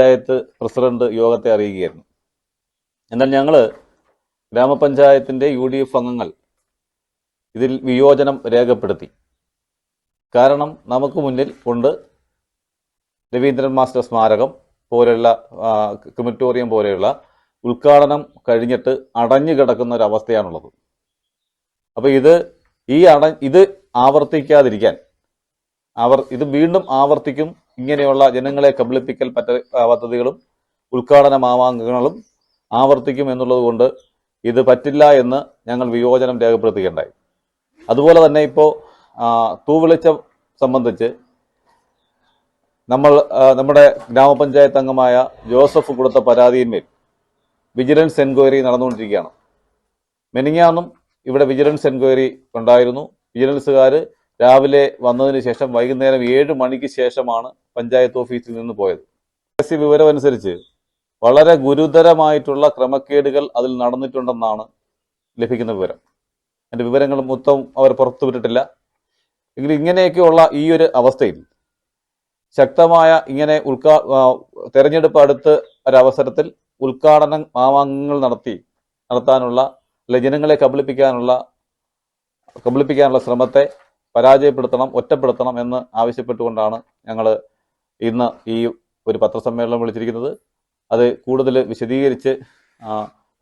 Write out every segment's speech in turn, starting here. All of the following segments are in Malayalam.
ഗ്രാമപഞ്ചായത്ത് പ്രസിഡന്റ് യോഗത്തെ അറിയുകയായിരുന്നു എന്നാൽ ഞങ്ങൾ ഗ്രാമപഞ്ചായത്തിന്റെ യു ഡി എഫ് അംഗങ്ങൾ ഇതിൽ വിയോജനം രേഖപ്പെടുത്തി. കാരണം നമുക്ക് മുന്നിൽ കൊണ്ട് രവീന്ദ്രൻ മാസ്റ്റർ സ്മാരകം പോലെയുള്ള ക്രിമറ്റോറിയം പോലെയുള്ള ഉദ്ഘാടനം കഴിഞ്ഞിട്ട് അടഞ്ഞു കിടക്കുന്ന ഒരു അവസ്ഥയാണുള്ളത്. അപ്പോൾ ഇത് ഈ അട ഇത് ആവർത്തിക്കാതിരിക്കാൻ അവർ ഇത് വീണ്ടും ആവർത്തിക്കും ഇങ്ങനെയുള്ള ജനങ്ങളെ കബളിപ്പിക്കൽ പറ്റ പദ്ധതികളും ഉദ്ഘാടന മാമാങ്കങ്ങളും ആവർത്തിക്കും എന്നുള്ളതുകൊണ്ട് ഇത് പറ്റില്ല എന്ന് ഞങ്ങൾ വിയോജനം രേഖപ്പെടുത്തുകയുണ്ടായി. അതുപോലെ തന്നെ ഇപ്പോൾ തൂവിളിച്ച സംബന്ധിച്ച് നമ്മൾ നമ്മുടെ ഗ്രാമപഞ്ചായത്ത് അംഗമായ ജോസഫ് കൊടുത്ത പരാതിയിന്മേൽ വിജിലൻസ് എൻക്വയറി നടന്നുകൊണ്ടിരിക്കുകയാണ്. മെനിങ്ങാന്നും ഇവിടെ വിജിലൻസ് എൻക്വയറി ഉണ്ടായിരുന്നു. വിജിലൻസുകാർ രാവിലെ വന്നതിന് ശേഷം വൈകുന്നേരം ഏഴ് മണിക്ക് ശേഷമാണ് പഞ്ചായത്ത് ഓഫീസിൽ നിന്ന് പോയത്. രഹസ്യ വിവരമനുസരിച്ച് വളരെ ഗുരുതരമായിട്ടുള്ള ക്രമക്കേടുകൾ അതിൽ നടന്നിട്ടുണ്ടെന്നാണ് ലഭിക്കുന്ന വിവരം. അതിന്റെ വിവരങ്ങൾ മൊത്തം അവർ പുറത്തുവിട്ടിട്ടില്ല എങ്കിലും ഇങ്ങനെയൊക്കെയുള്ള ഈ ഒരു അവസ്ഥയിൽ ശക്തമായ ഇങ്ങനെ ഉൾക്കാ തെരഞ്ഞെടുപ്പ് അടുത്ത് ഒരവസരത്തിൽ ഉദ്ഘാടന മാമാങ്കങ്ങൾ നടത്തി നടത്താനുള്ള അല്ലെ ജനങ്ങളെ കബളിപ്പിക്കാനുള്ള കബളിപ്പിക്കാനുള്ള ശ്രമത്തെ പരാജയപ്പെടുത്തണം ഒറ്റപ്പെടുത്തണം എന്ന് ആവശ്യപ്പെട്ടുകൊണ്ടാണ് ഞങ്ങൾ ഇന്ന് ഈ ഒരു പത്രസമ്മേളനം വിളിച്ചിരിക്കുന്നത്. അത് കൂടുതൽ വിശദീകരിച്ച്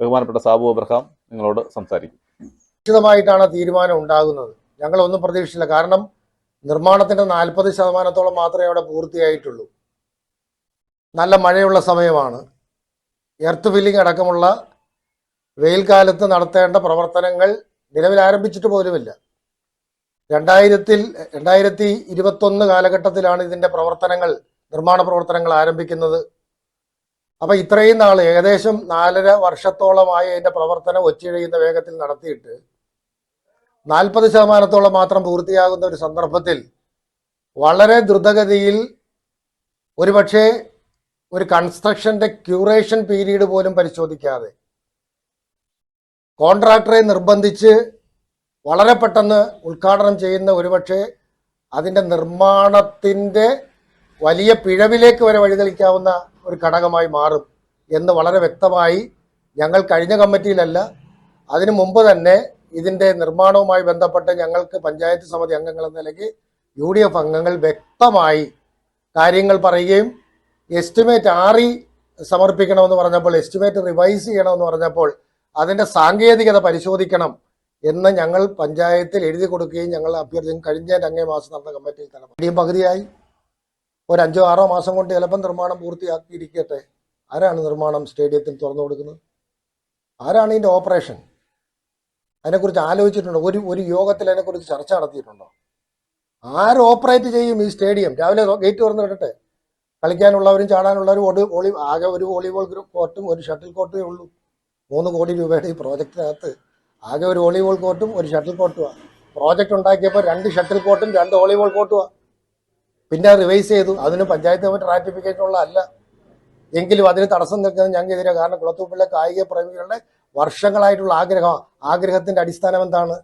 ബഹുമാനപ്പെട്ട സാബു അബ്രഹാം നിങ്ങളോട് സംസാരിക്കും. നിശ്ചിതമായിട്ടാണ് തീരുമാനം ഉണ്ടാകുന്നത്. ഞങ്ങളൊന്നും പ്രതീക്ഷിച്ചില്ല. കാരണം നിർമ്മാണത്തിന്റെ നാൽപ്പത് ശതമാനത്തോളം മാത്രമേ അവിടെ പൂർത്തിയായിട്ടുള്ളൂ. നല്ല മഴയുള്ള സമയമാണ്. എർത്ത് ഫില്ലിംഗ് അടക്കമുള്ള വെയിൽ കാലത്ത് നടത്തേണ്ട പ്രവർത്തനങ്ങൾ നിലവിൽ ആരംഭിച്ചിട്ട് പോലുമില്ല. രണ്ടായിരത്തിൽ രണ്ടായിരത്തി ഇരുപത്തൊന്ന് കാലഘട്ടത്തിലാണ് ഇതിന്റെ പ്രവർത്തനങ്ങൾ നിർമ്മാണ പ്രവർത്തനങ്ങൾ ആരംഭിക്കുന്നത്. അപ്പൊ ഇത്രയും നാൾ ഏകദേശം നാലര വർഷത്തോളമായി അതിന്റെ പ്രവർത്തനം ഒച്ചിഴയുന്ന വേഗത്തിൽ നടത്തിയിട്ട് നാൽപ്പത് ശതമാനത്തോളം മാത്രം പൂർത്തിയാകുന്ന ഒരു സന്ദർഭത്തിൽ വളരെ ദ്രുതഗതിയിൽ ഒരുപക്ഷെ ഒരു കൺസ്ട്രക്ഷന്റെ ക്യൂറേഷൻ പീരീഡ് പോലും പരിശോധിക്കാതെ കോൺട്രാക്ടറെ നിർബന്ധിച്ച് വളരെ പെട്ടെന്ന് ഉദ്ഘാടനം ചെയ്യുന്ന ഒരുപക്ഷെ അതിന്റെ നിർമ്മാണത്തിന്റെ വലിയ പിഴവിലേക്ക് വരെ വഴിതെളിക്കാവുന്ന ഒരു ഘടകമായി മാറും എന്ന് വളരെ വ്യക്തമായി ഞങ്ങൾ കഴിഞ്ഞ കമ്മിറ്റിയിലല്ല അതിനു മുമ്പ് തന്നെ ഇതിന്റെ നിർമ്മാണവുമായി ബന്ധപ്പെട്ട് ഞങ്ങൾക്ക് പഞ്ചായത്ത് സമിതി അംഗങ്ങൾ എന്ന നിലയ്ക്ക് യു ഡി എഫ് അംഗങ്ങൾ വ്യക്തമായി കാര്യങ്ങൾ പറയുകയും എസ്റ്റിമേറ്റ് ആറി സമർപ്പിക്കണമെന്ന് പറഞ്ഞപ്പോൾ എസ്റ്റിമേറ്റ് റിവൈസ് ചെയ്യണമെന്ന് പറഞ്ഞപ്പോൾ അതിന്റെ സാങ്കേതികത പരിശോധിക്കണം എന്ന് ഞങ്ങൾ പഞ്ചായത്തിൽ എഴുതി കൊടുക്കുകയും ഞങ്ങൾ അഭ്യർത്ഥിക്കും കഴിഞ്ഞ രണ്ടേ മാസം നടന്ന കമ്മിറ്റിയിൽ തന്നെ. ഇനിയും പകുതിയായി. ഒരു അഞ്ചോ ആറോ മാസം കൊണ്ട് ചിലപ്പം നിർമ്മാണം പൂർത്തിയാക്കിയിരിക്കട്ടെ. ആരാണ് നിർമ്മാണം സ്റ്റേഡിയത്തിൽ തുറന്നു കൊടുക്കുന്നത്? ആരാണ് ഇതിന്റെ ഓപ്പറേഷൻ അതിനെക്കുറിച്ച് ആലോചിച്ചിട്ടുണ്ടോ? ഒരു ഒരു യോഗത്തിൽ അതിനെക്കുറിച്ച് ചർച്ച നടത്തിയിട്ടുണ്ടോ? ആര് ഓപ്പറേറ്റ് ചെയ്യും ഈ സ്റ്റേഡിയം? രാവിലെ ഗേറ്റ് തുറന്നു വിടട്ടെ. കളിക്കാനുള്ളവരും ചാടാനുള്ളവരും ഒരു വോളി ആകെ ഒരു വോളിബോൾ കോർട്ടും ഒരു ഷട്ടിൽ കോർട്ടേ ഉള്ളൂ. മൂന്ന് കോടി രൂപയുടെ ഈ പ്രോജക്റ്റിനകത്ത് ആകെ ഒരു വോളിബോൾ കോർട്ടും ഒരു ഷട്ടിൽ കോർട്ടുമാണ് പ്രോജക്റ്റ് ഉണ്ടാക്കിയപ്പോൾ രണ്ട് ഷട്ടിൽ കോർട്ടും രണ്ട് വോളിബോൾ കോർട്ടുമാണ് പിന്നെ റിവൈസ് ചെയ്തു. അതിന് പഞ്ചായത്ത് കമ്മിറ്റി റാറ്റിഫിക്കേഷൻ അല്ല. എങ്കിലും അതിന് തടസ്സം നിൽക്കുന്നത് ഞങ്ങൾക്കെതിരെ കാരണം കുളത്തൂപ്പിള്ള കായിക പ്രേമികളുടെ വർഷങ്ങളായിട്ടുള്ള ആഗ്രഹം. ആഗ്രഹത്തിന്റെ അടിസ്ഥാനം എന്താണ്?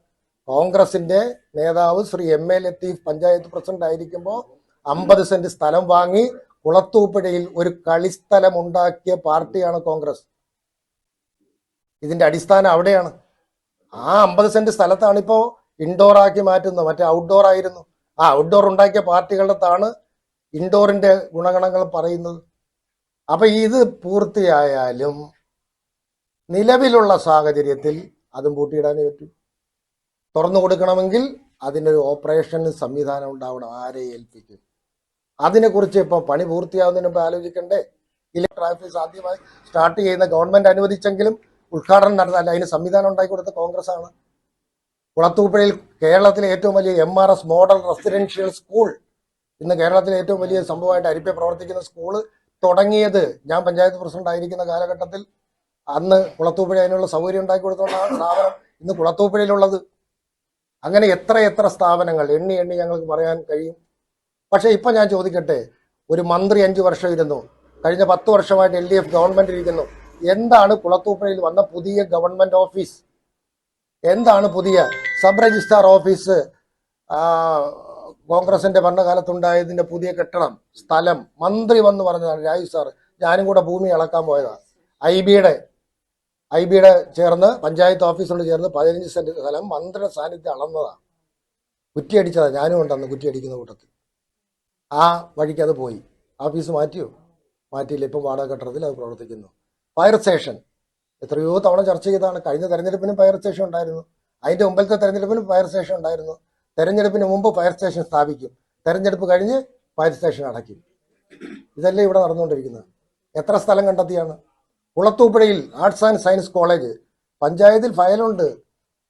കോൺഗ്രസിന്റെ നേതാവ് Shri M A Latheef panchayat president ആയിരിക്കുമ്പോൾ അമ്പത് സെന്റ് സ്ഥലം വാങ്ങി കുളത്തൂപ്പുഴയിൽ ഒരു കളിസ്ഥലം ഉണ്ടാക്കിയ പാർട്ടിയാണ് കോൺഗ്രസ്. ഇതിന്റെ അടിസ്ഥാനം അവിടെയാണ്. ആ അമ്പത് സെന്റ് സ്ഥലത്താണ് ഇപ്പോൾ ഇൻഡോർ ആക്കി മാറ്റുന്നത്. മറ്റേ ഔട്ട്ഡോർ ആയിരുന്നു. ആ ഔട്ട്ഡോർ ഉണ്ടാക്കിയ പാർട്ടികളുടെ താണ് ഇൻഡോറിന്റെ ഗുണഗണങ്ങൾ പറയുന്നത്. അപ്പൊ ഇത് പൂർത്തിയായാലും നിലവിലുള്ള സാഹചര്യത്തിൽ അതും പൂട്ടിയിടാനേ പറ്റൂ. തുറന്നു കൊടുക്കണമെങ്കിൽ അതിനൊരു ഓപ്പറേഷൻ സംവിധാനം ഉണ്ടാവണം ആരെ ഏൽപ്പിക്കും. അതിനെക്കുറിച്ച് ഇപ്പം പണി പൂർത്തിയാവുന്നതിന് മുമ്പ് ആലോചിക്കണ്ടേ? ഇലക്ട്രിക് ട്രാഫിക് സാധ്യമായി. സ്റ്റാർട്ട് ചെയ്യുന്ന ഗവൺമെന്റ് അനുവദിച്ചെങ്കിലും ഉദ്ഘാടനം നടത്താൻ അതിന് സംവിധാനം ഉണ്ടാക്കി കൊടുത്ത കോൺഗ്രസ് ആണ് കുളത്തൂപ്പുഴയിൽ കേരളത്തിലെ ഏറ്റവും വലിയ M R S model residential school ഇന്ന് കേരളത്തിലെ ഏറ്റവും വലിയ സംഭവമായിട്ട് അരിപ്പ പ്രവർത്തിക്കുന്ന സ്കൂൾ തുടങ്ങിയത് ഞാൻ പഞ്ചായത്ത് പ്രസിഡന്റ് ആയിരിക്കുന്ന കാലഘട്ടത്തിൽ അന്ന് കുളത്തൂപ്പുഴ അതിനുള്ള സൗകര്യം ഉണ്ടാക്കി കൊടുത്തുകൊണ്ടാണ് സ്ഥാപനം ഇന്ന് കുളത്തൂപ്പുഴയിലുള്ളത്. അങ്ങനെ എത്ര എത്ര സ്ഥാപനങ്ങൾ എണ്ണി എണ്ണി ഞങ്ങൾക്ക് പറയാൻ കഴിയും. പക്ഷെ ഇപ്പൊ ഞാൻ ചോദിക്കട്ടെ ഒരു മന്ത്രി അഞ്ചു വർഷം ഇരുന്നു. കഴിഞ്ഞ പത്ത് വർഷമായിട്ട് എൽ ഡി എഫ് ഗവൺമെന്റ് ഇരിക്കുന്നു. എന്താണ് കുളത്തൂപ്പുഴയിൽ വന്ന പുതിയ ഗവൺമെന്റ് ഓഫീസ്? എന്താണ് പുതിയ സബ് രജിസ്ട്രാർ ഓഫീസ്? കോൺഗ്രസിന്റെ ഭരണകാലത്തുണ്ടായതിന്റെ പുതിയ കെട്ടിടം സ്ഥലം മന്ത്രി വന്ന് പറഞ്ഞതാണ് രാജു സാർ ഞാനും കൂടെ ഭൂമി അളക്കാൻ പോയതാണ് ഐ ബിയുടെ ഐ ബിയുടെ ചേർന്ന് പഞ്ചായത്ത് ഓഫീസിനോട് ചേർന്ന് പതിനഞ്ച് സെന്റ് സ്ഥലം മന്ത്രിയുടെ സാന്നിധ്യം അളന്നതാണ് കുറ്റിയടിച്ചതാണ് ഞാനും ഉണ്ടെന്ന് കുറ്റിയടിക്കുന്ന കൂട്ടത്തിൽ. ആ വഴിക്ക് അത് പോയി. ഓഫീസ് മാറ്റിയോ? മാറ്റിയില്ല. ഇപ്പം വാടക കെട്ടിടത്തിൽ അത് പ്രവർത്തിക്കുന്നു. Fire station. എത്രയോ തവണ ചർച്ച ചെയ്തതാണ്. കഴിഞ്ഞ തെരഞ്ഞെടുപ്പിനും ഫയർ സ്റ്റേഷൻ ഉണ്ടായിരുന്നു. അതിന്റെ മുമ്പത്തെ തെരഞ്ഞെടുപ്പിനും ഫയർ സ്റ്റേഷൻ ഉണ്ടായിരുന്നു. തെരഞ്ഞെടുപ്പിന് മുമ്പ് ഫയർ സ്റ്റേഷൻ സ്ഥാപിക്കും. തെരഞ്ഞെടുപ്പ് കഴിഞ്ഞ് ഫയർ സ്റ്റേഷൻ അടയ്ക്കും. ഇതല്ലേ ഇവിടെ നടന്നുകൊണ്ടിരിക്കുന്നത്. എത്ര സ്ഥലം കണ്ടെത്തിയാണ്? കുളത്തൂപ്പുഴയിൽ ആർട്സ് ആൻഡ് സയൻസ് കോളേജ്. പഞ്ചായത്തിൽ ഫയലുണ്ട്.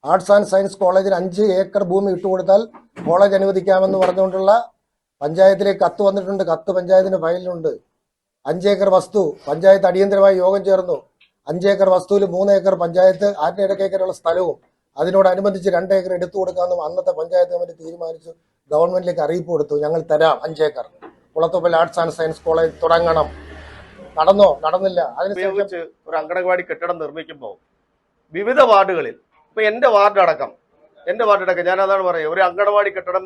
ആർട്സ് ആൻഡ് സയൻസ് കോളേജിന് അഞ്ച് ഏക്കർ ഭൂമി ഇട്ടുകൊടുത്താൽ കോളേജ് അനുവദിക്കാമെന്ന് പറഞ്ഞുകൊണ്ടുള്ള പഞ്ചായത്തിലേക്ക് കത്ത് വന്നിട്ടുണ്ട്. കത്ത് പഞ്ചായത്തിന്റെ ഫയലിലുണ്ട്. അഞ്ചേക്കർ വസ്തു പഞ്ചായത്ത് അടിയന്തരമായി യോഗം ചേർന്നു. അഞ്ചേക്കർ വസ്തുവിൽ മൂന്ന് ഏക്കർ പഞ്ചായത്ത് ആറ്റിനിടയ്ക്ക് ഏക്കറുള്ള സ്ഥലവും അതിനോടനുബന്ധിച്ച് രണ്ട് ഏക്കർ എടുത്തു കൊടുക്കാമെന്നും അന്നത്തെ പഞ്ചായത്ത് കമ്മിറ്റി തീരുമാനിച്ചു. ഗവൺമെന്റിലേക്ക് അറിയിപ്പ് കൊടുത്തു. ഞങ്ങൾ തരാം അഞ്ചേക്കർ. കുളത്തുപ്പൽ ആർട്സ് ആൻഡ് സയൻസ് കോളേജ് തുടങ്ങണം. നടന്നോ? നടന്നില്ല. അതിനുശേഷം ഒരു അങ്കണവാടി കെട്ടിടം നിർമ്മിക്കുമ്പോൾ വിവിധ വാർഡുകളിൽ ഇപ്പൊ എന്റെ വാർഡ് അടക്കം എന്റെ വാർഡ് അടക്കം ഞാൻ അതാണ് പറയുക ഒരു അങ്കണവാടി കെട്ടിടം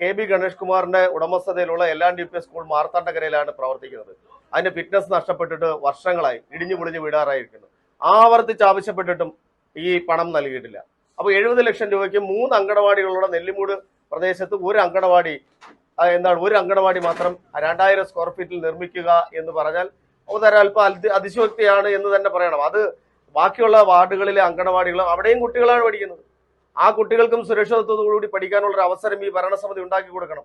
കെ ബി ഗണേഷ് കുമാറിന്റെ ഉടമസ്ഥതയിലുള്ള എല്ലാ ഡി പി എസ് സ്കൂൾ മാർത്താണ്ഡക്കരയിലാണ് പ്രവർത്തിക്കുന്നത്. അതിന്റെ ഫിറ്റ്നസ് നഷ്ടപ്പെട്ടിട്ട് വർഷങ്ങളായി ഇടിഞ്ഞു പൊളിഞ്ഞു വീടാറായിരിക്കുന്നു ആവർത്തിച്ച് ആവശ്യപ്പെട്ടിട്ടും ഈ പണം നൽകിയിട്ടില്ല. അപ്പോൾ എഴുപത് ലക്ഷം രൂപയ്ക്ക് മൂന്ന് അങ്കണവാടികളുടെ നെല്ലിമൂട് പ്രദേശത്ത് ഒരു അങ്കണവാടി എന്താണ് ഒരു അങ്കണവാടി മാത്രം രണ്ടായിരം സ്ക്വയർ ഫീറ്റിൽ നിർമ്മിക്കുക എന്ന് പറഞ്ഞാൽ ഒരല്പം അതി അതിശോക്തിയാണ് എന്ന് തന്നെ പറയണം. അത് ബാക്കിയുള്ള വാർഡുകളിലെ അങ്കണവാടികൾ അവിടെയും കുട്ടികളാണ് പഠിക്കുന്നത്. ആ കുട്ടികൾക്കും സുരക്ഷിതത്വത്തോടുകൂടി പഠിക്കാനുള്ള ഒരു അവസരം ഈ ഭരണസമിതി ഉണ്ടാക്കി കൊടുക്കണം.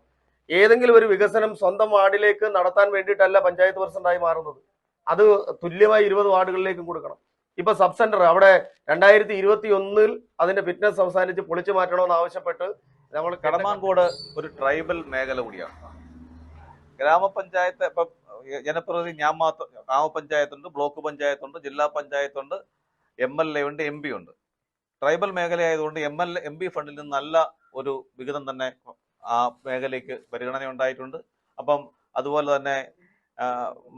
ഏതെങ്കിലും ഒരു വികസനം സ്വന്തം വാർഡിലേക്ക് നടത്താൻ വേണ്ടിയിട്ടല്ല പഞ്ചായത്ത് പ്രസിഡന്റായി മാറുന്നത്. അത് തുല്യമായി ഇരുപത് വാർഡുകളിലേക്കും കൊടുക്കണം. ഇപ്പൊ സബ് സെന്റർ അവിടെ രണ്ടായിരത്തി ഇരുപത്തി ഒന്നിൽ അതിന്റെ ഫിറ്റ്നസ് അവസാനിച്ച് പൊളിച്ചു മാറ്റണമെന്ന് ആവശ്യപ്പെട്ട് നമ്മൾ കടമാങ്കോട് ഒരു ട്രൈബൽ മേഖല കൂടിയാണ്. ഗ്രാമപഞ്ചായത്ത് ഇപ്പം ജനപ്രതിനിധി ഞാൻ മാത്രം ഗ്രാമപഞ്ചായത്തുണ്ട് ബ്ലോക്ക് പഞ്ചായത്തുണ്ട് ജില്ലാ പഞ്ചായത്തുണ്ട് എം എൽ എ ഉണ്ട് എം പി ഉണ്ട്. ട്രൈബൽ മേഖലയായതുകൊണ്ട് എം എൽ എം പി ഫണ്ടിൽ നിന്ന് നല്ല ഒരു വിഹിതം തന്നെ ആ മേഖലയ്ക്ക് പരിഗണന ഉണ്ടായിട്ടുണ്ട് അപ്പം അതുപോലെ തന്നെ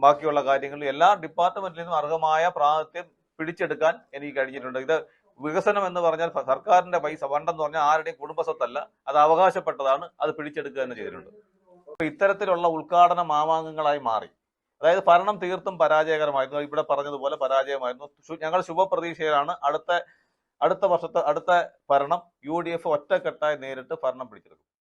ബാക്കിയുള്ള കാര്യങ്ങളിൽ എല്ലാ ഡിപ്പാർട്ട്മെന്റിൽ നിന്നും അർഹമായ പ്രാതിനിധ്യം പിടിച്ചെടുക്കാൻ എനിക്ക് കഴിഞ്ഞിട്ടുണ്ട്. ഇത് വികസനം എന്ന് പറഞ്ഞാൽ സർക്കാരിന്റെ പൈസ ഫണ്ടെന്ന് പറഞ്ഞാൽ ആരുടെയും കുടുംബസ്വത്തല്ല. അത് അവകാശപ്പെട്ടതാണ് അത് പിടിച്ചെടുക്കുക തന്നെ ചെയ്തിട്ടുണ്ട്. അപ്പൊ ഇത്തരത്തിലുള്ള ഉദ്ഘാടന മാമാങ്കങ്ങളായി മാറി. അതായത് ഭരണം തീർത്തും പരാജയകരമായിരുന്നു. ഇവിടെ പറഞ്ഞതുപോലെ പരാജയമായിരുന്നു. ഞങ്ങൾ ശുഭപ്രതീക്ഷയിലാണ്. അടുത്ത അടുത്ത വർഷത്തെ അടുത്ത ഭരണം യു ഡി എഫ് ഒറ്റക്കെട്ടായി നേരിട്ട് ഭരണം പിടിച്ചെടുക്കും.